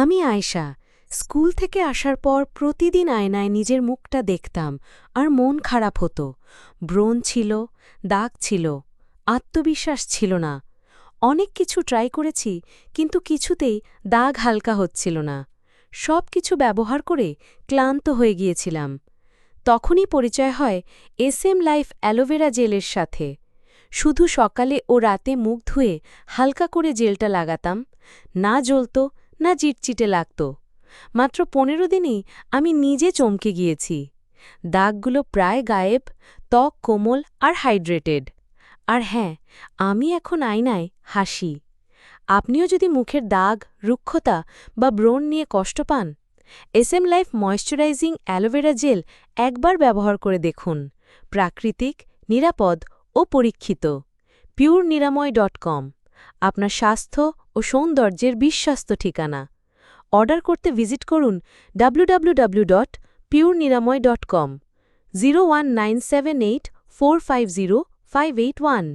আমি আয়শা। স্কুল থেকে আসার পর প্রতিদিন আয়নায় নিজের মুখটা দেখতাম আর মন খারাপ হতো। ব্রণ ছিল, দাগ ছিল, আত্মবিশ্বাস ছিল না। অনেক কিছু ট্রাই করেছি, কিন্তু কিছুতেই দাগ হালকা হচ্ছিল না। সব কিছু ব্যবহার করে ক্লান্ত হয়ে গিয়েছিলাম। তখনই পরিচয় হয় এস এম লাইফ অ্যালোভেরা জেলের সাথে। শুধু সকালে ও রাতে মুখ ধুয়ে হালকা করে জেলটা লাগাতাম। না জ্বলত না চিটচিটে লাগত। মাত্র পনেরো দিনেই আমি নিজে চমকে গিয়েছি। দাগগুলো প্রায় গায়েব, ত্বক কোমল আর হাইড্রেটেড। আর হ্যাঁ আমি এখন আয়নায় হাসি। আপনিও যদি মুখের দাগ, রুক্ষতা বা ব্রণ নিয়ে কষ্ট পান, S M life moisturising aloe vera gel একবার ব্যবহার করে দেখুন। প্রাকৃতিক, নিরাপদ ও পরীক্ষিত। পিউর নিরাময় ডট কম। আপনার স্বাস্থ্য ও সৌন্দর্যের বিশ্বস্ত ঠিকানা। অর্ডার করতে ভিজিট করুন W dot Niramoy dot com zero one nine seven eight four five zero five eight one